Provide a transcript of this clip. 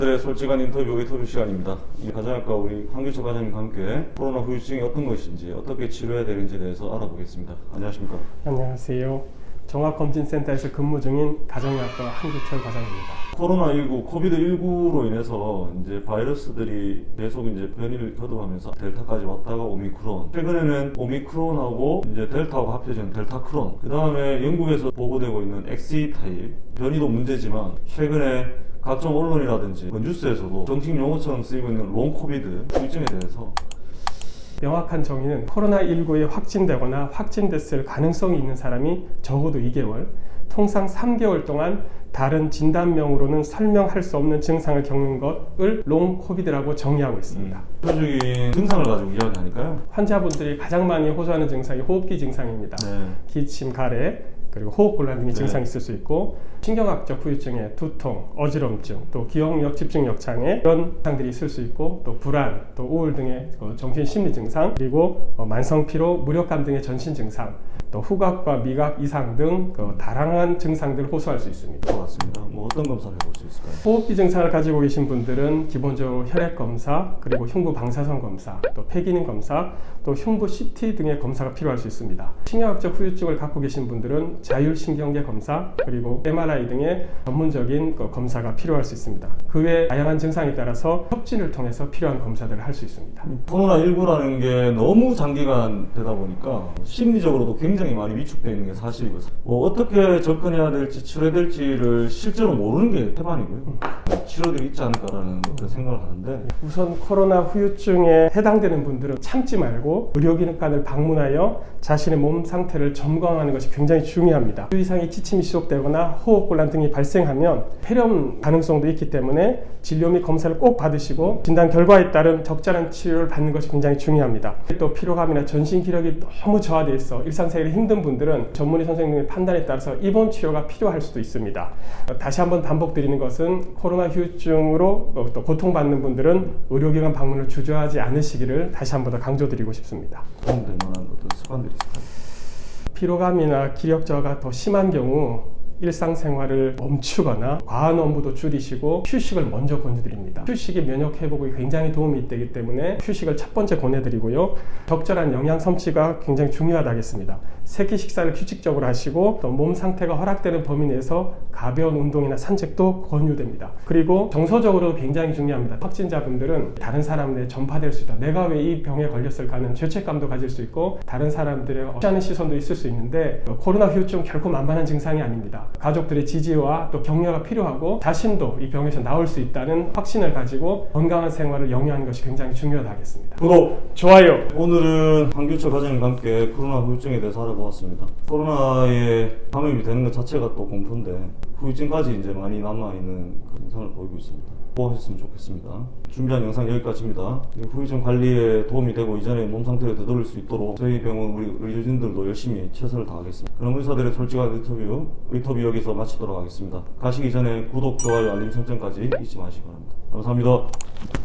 들의 솔직한 인터뷰 인터뷰 시간입니다. 이 가정학과 우리 황규철 과장님과 함께 코로나 후유증이 어떤 것인지 어떻게 치료해야 되는지에 대해서 알아보겠습니다. 안녕하십니까? 안녕하세요. 종합검진센터에서 근무 중인 가정의학과 한규철 과장입니다. 코로나19, 코비드19로 인해서 이제 바이러스들이 계속 이제 변이를 거듭하면서 델타까지 왔다가 오미크론. 최근에는 오미크론하고 이제 델타하고 합쳐진 델타크론. 그 다음에 영국에서 보고되고 있는 XE 타입. 변이도 문제지만 최근에 각종 언론이라든지 그 뉴스에서도 정식 용어처럼 쓰이고 있는 롱 코비드 후유증에 대해서 명확한 정의는 코로나19에 확진되거나 확진됐을 가능성이 있는 사람이 적어도 2개월, 통상 3개월 동안 다른 진단명으로는 설명할 수 없는 증상을 겪는 것을 롱 코비드라고 정의하고 있습니다. 표적인 증상을 가지고 이야기하니까요. 환자분들이 가장 많이 호소하는 증상이 호흡기 증상입니다. 네. 기침, 가래, 그리고 호흡곤란 등의 네. 증상이 있을 수 있고 신경학적 후유증에 두통, 어지럼증, 또 기억력, 집중력 장애 이런 증상들이 있을 수 있고 또 불안, 또 우울 등의 그 정신 심리 증상 그리고 어, 만성 피로, 무력감 등의 전신 증상 또 후각과 미각 이상 등 그 다양한 증상들을 호소할 수 있습니다. 것 같습니다. 뭐 어떤 검사를 해볼 수 있을까요? 호흡기 증상을 가지고 계신 분들은 기본적으로 혈액 검사, 그리고 흉부 방사선 검사, 또 폐기능 검사, 또 흉부 CT 등의 검사가 필요할 수 있습니다. 신경학적 후유증을 갖고 계신 분들은 자율신경계 검사, 그리고 MRI 등의 전문적인 그 검사가 필요할 수 있습니다. 그 외 다양한 증상에 따라서 협진을 통해서 필요한 검사들을 할 수 있습니다. 코로나19라는 게 너무 장기간 되다 보니까 심리적으로도 굉장히 많이 위축되어 있는 게 사실이고 뭐 어떻게 접근해야 될지 치료해야 될지를 실제로 모르는 게 태반이고요. 치료들이 있지 않을까라는 그런 생각을 하는데 우선 코로나 후유증에 해당되는 분들은 참지 말고 의료기관을 방문하여 자신의 몸 상태를 점검하는 것이 굉장히 중요합니다. 그 이상의 기침이 지속되거나 호흡 곤란 등이 발생하면 폐렴 가능성도 있기 때문에 진료 및 검사를 꼭 받으시고 진단 결과에 따른 적절한 치료를 받는 것이 굉장히 중요합니다. 또 피로감이나 전신 기력이 너무 저하되어 있어 일상생활이 힘든 분들은 전문의 선생님의 판단에 따라서 입원 치료가 필요할 수도 있습니다. 다시 한번 반복드리는 것은 코로나 후유증으로 어, 또 고통받는 분들은 의료기관 방문을 주저하지 않으시기를 다시 한 번 더 강조드리고 싶습니다. 도움될 만한 어떤 습관들이 있을까요? 피로감이나 기력 저하가 더 심한 경우 일상생활을 멈추거나 과한 업무도 줄이시고 휴식을 먼저 권유드립니다. 휴식이 면역 회복에 굉장히 도움이 되기 때문에 휴식을 첫 번째 권해드리고요. 적절한 영양 섭취가 굉장히 중요하다겠습니다. 세끼 식사를 규칙적으로 하시고 또 몸 상태가 허락되는 범위 내에서 가벼운 운동이나 산책도 권유됩니다. 그리고 정서적으로도 굉장히 중요합니다. 확진자분들은 다른 사람들에 전파될 수 있다. 내가 왜 이 병에 걸렸을까 하는 죄책감도 가질 수 있고 다른 사람들의 없지 않은 시선도 있을 수 있는데 어, 코로나 후유증 결코 만만한 증상이 아닙니다. 가족들의 지지와 또 격려가 필요하고 자신도 이 병에서 나올 수 있다는 확신을 가지고 건강한 생활을 영위하는 것이 굉장히 중요하다겠습니다. 구독! 좋아요. 오늘은 황규철 과장님과 함께 코로나 후유증에 대해서 알아 보았습니다. 코로나에 감염이 되는 것 자체가 또 공포인데 후유증까지 이제 많이 남아있는 그런 현상을 보이고 있습니다. 보호하셨으면 좋겠습니다. 준비한 영상 여기까지입니다. 이 후유증 관리에 도움이 되고 이전에 몸 상태를 되돌릴 수 있도록 저희 병원 우리 의료진들도 열심히 최선을 다하겠습니다. 그럼 의사들의 솔직한 인터뷰, 인터뷰 여기서 마치도록 하겠습니다. 가시기 전에 구독, 좋아요, 알림 설정까지 잊지 마시기 바랍니다. 감사합니다.